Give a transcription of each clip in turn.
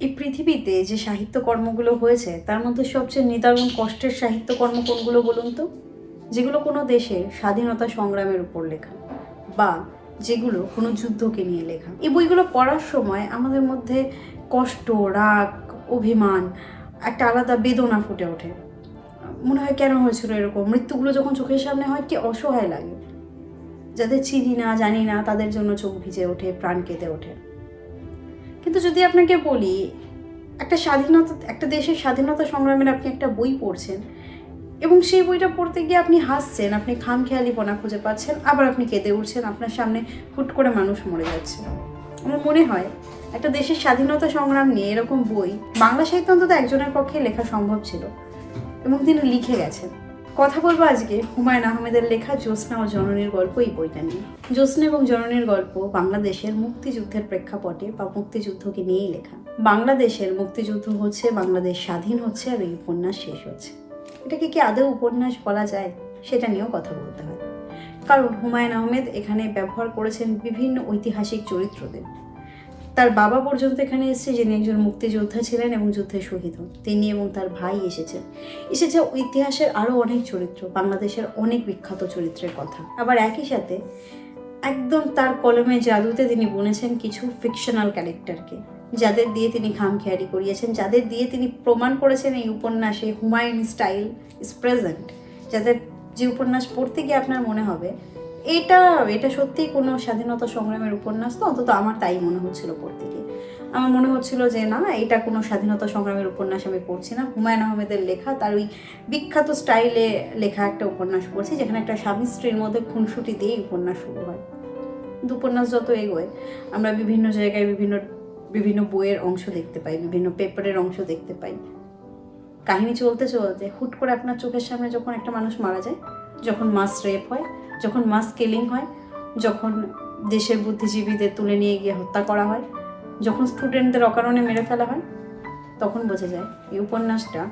এই পৃথিবীতে যে সাহিত্যকর্মগুলো হয়েছে, তার মধ্যে সবচেয়ে নিদারুণ কষ্টের সাহিত্যকর্ম কোনগুলো বলুন তো? যেগুলো কোনো দেশের স্বাধীনতা সংগ্রামের উপর লেখা বা যেগুলো কোনো যুদ্ধকে নিয়ে লেখা। এই বইগুলো পড়ার সময় আমাদের মধ্যে কষ্ট, রাগ, অভিমান, একটা আলাদা বেদনা ফুটে ওঠে। মনে হয় কেন হয়েছিল এরকম? মৃত্যুগুলো যখন চোখের সামনে হয়, কি অসহায় লাগে? যাদের চিনি না, জানি না, তাদের জন্য চোখ ভিজে ওঠে, প্রাণ কেঁদে ওঠে। কিন্তু যদি আপনাকে বলি, একটা স্বাধীনতা, একটা দেশের স্বাধীনতা সংগ্রামের আপনি একটা বই পড়ছেন এবং সেই বইটা পড়তে গিয়ে আপনি হাসছেন, আপনি খামখেয়ালিপনা খুঁজে পাচ্ছেন, আবার আপনি কেঁদে উঠছেন, আপনার সামনে হুট করে মানুষ মরে যাচ্ছে। আমার মনে হয় একটা দেশের স্বাধীনতা সংগ্রাম নিয়ে এরকম বই বাংলা সাহিত্য অন্তত একজনের পক্ষে লেখা সম্ভব ছিল এবং তিনি লিখে গেছেন। কথা বলব আজকে হুমায়ুন আহমেদের লেখা জ্যোৎস্না ও জননীর গল্প এই বইটা নিয়ে। জ্যোৎস্না এবং জননীর গল্প বাংলাদেশের মুক্তিযুদ্ধের প্রেক্ষাপটে বা মুক্তিযুদ্ধকে নিয়েই লেখা। বাংলাদেশের মুক্তিযুদ্ধ হচ্ছে, বাংলাদেশ স্বাধীন হচ্ছে আর এই উপন্যাস শেষ হচ্ছে। এটাকে কি আদৌ উপন্যাস বলা যায়? সেটা নিয়েও কথা বলতে হয়। কারণ হুমায়ুন আহমেদ এখানে ব্যবহার করেছেন বিভিন্ন ঐতিহাসিক চরিত্রদের। তার বাবা পর্যন্ত এখানে এসেছে, যিনি একজন মুক্তিযোদ্ধা ছিলেন এবং যুদ্ধে শহীদ হন। তিনি এবং তার ভাই এসেছেন। এসেছে ইতিহাসের আরও অনেক চরিত্র, বাংলাদেশের অনেক বিখ্যাত চরিত্রের কথা। আবার একই সাথে একদম তার কলমে জাদুতে তিনি বুনেছেন কিছু ফিকশনাল ক্যারেক্টারকে যাদের দিয়ে তিনি খামখেয়ালি করিয়েছেন, যাদের দিয়ে তিনি প্রমাণ করেছেন এই উপন্যাসে হুমায়ুন স্টাইল ইজ প্রেজেন্ট যাদের যে উপন্যাস পড়তে গিয়ে আপনার মনে হবে এটা এটা সত্যিই কোনো স্বাধীনতা সংগ্রামের উপন্যাস তো, অন্তত আমার তাই মনে হচ্ছিল পড়তে গিয়ে আমার মনে হচ্ছিল যে, না, এটা কোনো স্বাধীনতা সংগ্রামের উপন্যাস আমি পড়ছি না। হুমায়ুন আহমেদের লেখা, তার ওই বিখ্যাত স্টাইলে লেখা একটা উপন্যাস পড়ছি, যেখানে একটা স্বামী স্ত্রীর মধ্যে খুনসুটি দিয়েই উপন্যাস শুরু হয়। উপন্যাস যত এগোয়, আমরা বিভিন্ন জায়গায় বিভিন্ন বিভিন্ন বইয়ের অংশ দেখতে পাই, বিভিন্ন পেপারের অংশ দেখতে পাই। কাহিনী চলতে চলতে হুট করে আপনার চোখের সামনে যখন একটা মানুষ মারা যায়, যখন মাস রেপ হয় যখন মাস কিলিং হয়, যখন দেশের বুদ্ধিজীবীদের তুলে নিয়ে গিয়ে হত্যা করা হয়, যখন স্টুডেন্টদের অকারণে মেরে ফেলা হয়, তখন বোঝা যায় এই উপন্যাসটা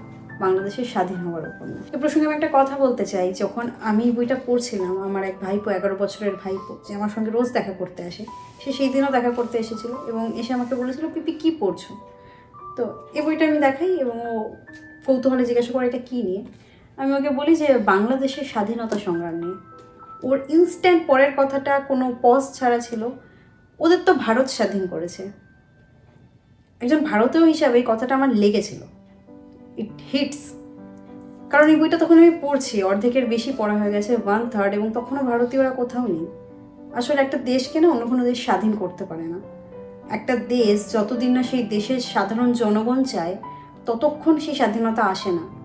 বাংলাদেশের স্বাধীন হওয়ার উপন্যাস। এ প্রসঙ্গে আমি একটা কথা বলতে চাই, যখন আমি বইটা পড়ছিলাম, আমার এক ভাইপো, এগারো বছরের ভাইপো, যে আমার সঙ্গে রোজ দেখা করতে আসে, সে সেই দিনও দেখা করতে এসেছিল এবং এসে আমাকে বলেছিল, পিপি, কী পড়ছো? তো এই বইটা আমি দেখাই এবং ও কৌতূহলে জিজ্ঞাসা করে, এটা কী নিয়ে? আমি ওকে বলি যে, বাংলাদেশের স্বাধীনতা সংগ্রাম নিয়ে। ওর ইনস্ট্যান্ট পরের কথাটা কোনো পজ ছাড়া ছিল। ওদের তো ভারত স্বাধীন করেছে। একজন ভারতীয় হিসাবে এই কথাটা আমার লেগেছিল। ইট হিটস কারণ এই বইটা তখন আমি পড়ছি, অর্ধেকের বেশি পড়া হয়ে গেছে ওয়ান থার্ড এবং তখনও ভারতীয়রা কোথাও নেই। আসলে একটা দেশকে না অন্য কোনো দেশ স্বাধীন করতে পারে না। একটা দেশ যতদিন না সেই দেশের সাধারণ জনগণ চায়, ততক্ষণ সেই স্বাধীনতা আসে না।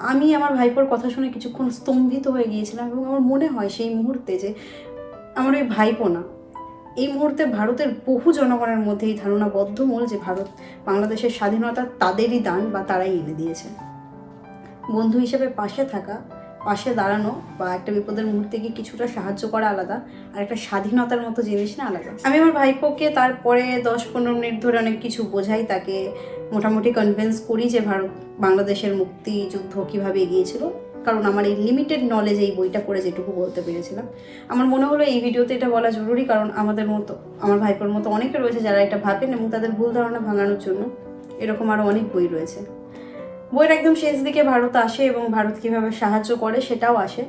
আমি আমার ভাইপোর কথা শুনে কিছুক্ষণ স্তম্ভিত হয়ে গিয়েছিলাম এবং আমার মনে হয় সেই মুহূর্তে যে আমার ওই ভাইপো না। এই মুহূর্তে ভারতের বহু জনগণের মধ্যে এই ধারণা বদ্ধমূল যে ভারত, বাংলাদেশের স্বাধীনতা, তাদেরই দান বা তারাই এনে দিয়েছে বন্ধু হিসেবে পাশে থাকা পাশে দাঁড়ানো বা একটা বিপদের মুহূর্তে গিয়ে কিছুটা সাহায্য করা আলাদা, আর একটা স্বাধীনতার মতো জিনিস না আলাদা। আমি আমার ভাইপোকে তারপরে দশ পনেরো মিনিট ধরে অনেক কিছু বোঝাই, তাকে মোটামুটি কনভিন্স করি যে ভারত, বাংলাদেশের মুক্তিযুদ্ধ কীভাবে এগিয়েছিল। কারণ আমার এই লিমিটেড নলেজ এই বইটা পড়ে যেটুকু বলতে পেরেছিলাম। আমার মনে হলো এই ভিডিওতে এটা বলা জরুরি, কারণ আমাদের মতো, আমার ভাইপোর মতো অনেকে রয়েছে যারা এটা ভাবেন এবং তাদের ভুল ধারণা ভাঙানোর জন্য এরকম আরও অনেক বই রয়েছে। বইয়ের একদম শেষ দিকে ভারত আসে এবং ভারত কীভাবে সাহায্য করে সেটাও আসে।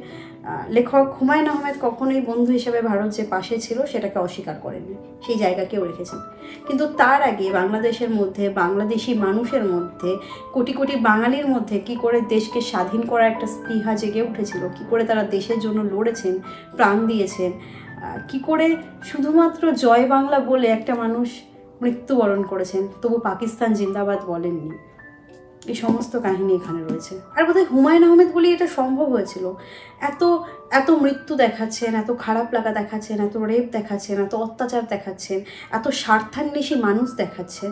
লেখক হুমায়ুন আহমেদ কখনোই বন্ধু হিসেবে ভারত যে পাশে ছিল সেটাকে অস্বীকার করেননি। সেই জায়গাকেও রেখেছেন। কিন্তু তার আগে বাংলাদেশের মধ্যে, বাংলাদেশি মানুষের মধ্যে, কোটি কোটি বাঙালির মধ্যে কি করে দেশকে স্বাধীন করার একটা স্পৃহা জেগে উঠেছিল, কি করে তারা দেশের জন্য লড়েছেন, প্রাণ দিয়েছেন কি করে শুধুমাত্র জয় বাংলা বলে একটা মানুষ মৃত্যুবরণ করেছেন, তবু পাকিস্তান জিন্দাবাদ বলেননি। এই সমস্ত কাহিনী এখানে রয়েছে। আর বোধহয় হুমায়ুন আহমেদ বলেই এটা সম্ভব হয়েছিল। এত এত মৃত্যু দেখাচ্ছেন, এত খারাপ লাগা দেখাচ্ছেন, এত রেপ দেখাচ্ছেন, এত অত্যাচার দেখাচ্ছেন, এত স্বার্থান্বেষী মানুষ দেখাচ্ছেন।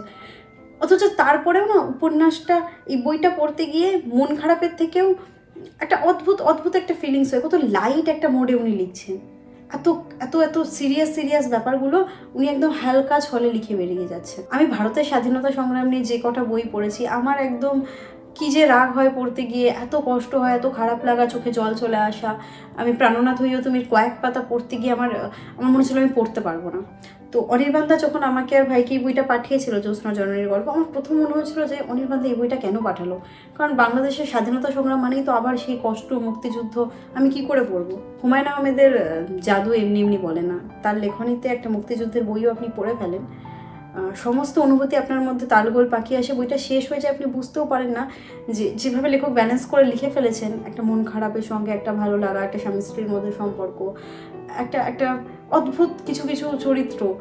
অথচ তারপরেও না উপন্যাসটা, এই বইটা পড়তে গিয়ে মন খারাপের থেকেও একটা অদ্ভুত অদ্ভুত একটা ফিলিংস হয়। কত লাইট একটা মোডে উনি লিখছেন। এত এত এত সিরিয়াস সিরিয়াস ব্যাপারগুলো উনি একদম হালকা ছলে লিখে বেরিয়ে যাচ্ছে আমি ভারতের স্বাধীনতা সংগ্রাম নিয়ে যে কটা বই পড়েছি, আমার একদম কি যে রাগ হয় পড়তে গিয়ে, এত কষ্ট হয়, এত খারাপ লাগা চোখে জল চলে আসা। আমি প্রাণনাথ হইও তুমি কয়েক পাতা পড়তে গিয়ে আমার আমার মনে হচ্ছিল আমি পড়তে পারব না। তো অনির্বাণদা যখন আমাকে আর ভাইকে এই বইটা পাঠিয়েছিল, জ্যোৎস্না জননীর গল্প, আমার প্রথম মনে হয়েছিল যে অনির্বাণদা এই বইটা কেন পাঠালো? কারণ বাংলাদেশের স্বাধীনতা সংগ্রাম মানেই তো আবার সেই কষ্ট, মুক্তিযুদ্ধ, আমি কি করে পড়ব হুমায়ুন আহমেদের জাদু এমনি এমনি বলে না। তার লেখনীতে একটা মুক্তিযুদ্ধের বইও আপনি পড়ে ফেলেন। সমস্ত অনুভূতি আপনার মধ্যে তালগোল পাকিয়ে আসে, বইটা শেষ হয়ে যায়, আপনি বুঝতেও পারেন না যে যেভাবে লেখক ব্যালেন্স করে লিখে ফেলেছেন, একটা মন খারাপের সঙ্গে, একটা ভালো লাগা, একটা স্বামী স্ত্রীর মধ্যে সম্পর্ক একটা একটা অদ্ভুত কিছু কিছু চরিত্র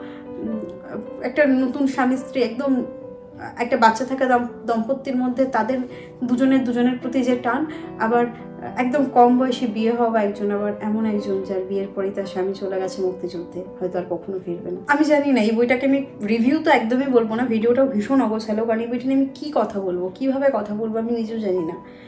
একটা নতুন স্বামী, স্ত্রী, একদম, একটা বাচ্চা থাকা দম- দম্পতির মধ্যে তাদের দুজনের দুজনের প্রতি যে টান, আবার একদম কম বয়সে বিয়ে হওয়া একজন, আবার এমন একজন যার বিয়ের পরেই তার স্বামী চলে গেছে মুক্তিযুদ্ধে, হয়তো আর কখনো ফিরবে না। আমি জানি না, এই বইটাকে আমি রিভিউ তো একদমই বলব না, ভিডিওটাও ভীষণ অগোছালো, কারণ এই বইটা নিয়ে আমি কী কথা বলব, কীভাবে কথা বলব আমি নিজেও জানি না।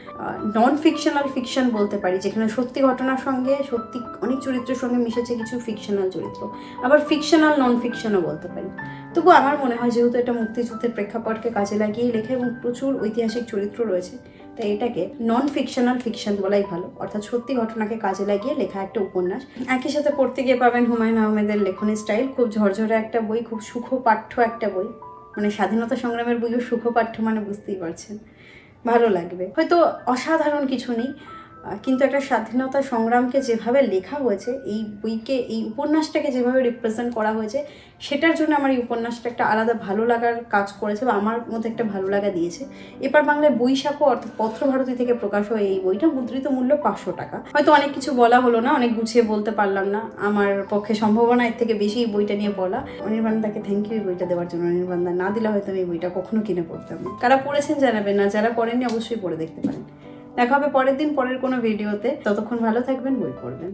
নন ফিকশনাল ফিকশন বলতে পারি, যেখানে সত্যি ঘটনার সঙ্গে সত্যি অনেক চরিত্রের সঙ্গে মিশেছে কিছু ফিকশনাল চরিত্র। আবার ফিকশনাল নন ফিকশনও বলতে পারি। তবু আমার মনে হয় যেহেতু এটা মুক্তিযুদ্ধের প্রেক্ষাপটকে কাজে লাগিয়ে লেখা এবং প্রচুর ঐতিহাসিক চরিত্র রয়েছে, তাই এটাকে নন ফিকশনাল ফিকশন বলাই ভালো। অর্থাৎ সত্যি ঘটনাকে কাজে লাগিয়ে লেখা একটা উপন্যাস। একই সাথে পড়তে গিয়ে পাবেন হুমায়ুন আহমেদের লেখনী স্টাইল। খুব ঝরঝরে একটা বই, খুব সুখপাঠ্য একটা বই। মানে স্বাধীনতা সংগ্রামের বইও সুখপাঠ্য মানে বুঝতেই পারছেন। ভালো লাগবে। হয়তো অসাধারণ কিছু নেই। কিন্তু একটা স্বাধীনতা সংগ্রামকে যেভাবে লেখা হয়েছে, এই বইকে, এই উপন্যাসটাকে যেভাবে রিপ্রেজেন্ট করা হয়েছে, সেটার জন্য আমার এই উপন্যাসটা একটা আলাদা ভালো লাগার কাজ করেছে বা আমার মধ্যে একটা ভালো লাগা দিয়েছে। এবার বাংলায় বৈশাখও অর্থাৎ পত্রভারতী থেকে প্রকাশ হয় এই বইটা মুদ্রিত মূল্য পাঁচশো টাকা। হয়তো অনেক কিছু বলা হলো না, অনেক গুছিয়ে বলতে পারলাম না। আমার পক্ষে সম্ভাবনা এর থেকে বেশি এই বইটা নিয়ে বলা। অনির্বাণদাকে থ্যাংক ইউ এই বইটা দেওয়ার জন্য। অনির্বাণদা না দিলে হয়তো আমি এই বইটা কখনো কিনে পড়তাম কারা পড়েছেন জানাবেন না যারা পড়েননি অবশ্যই পড়ে দেখতে পারেন। দেখা হবে পরের দিন পরের কোনো ভিডিওতে। ততক্ষণ ভালো থাকবেন বই পড়বেন।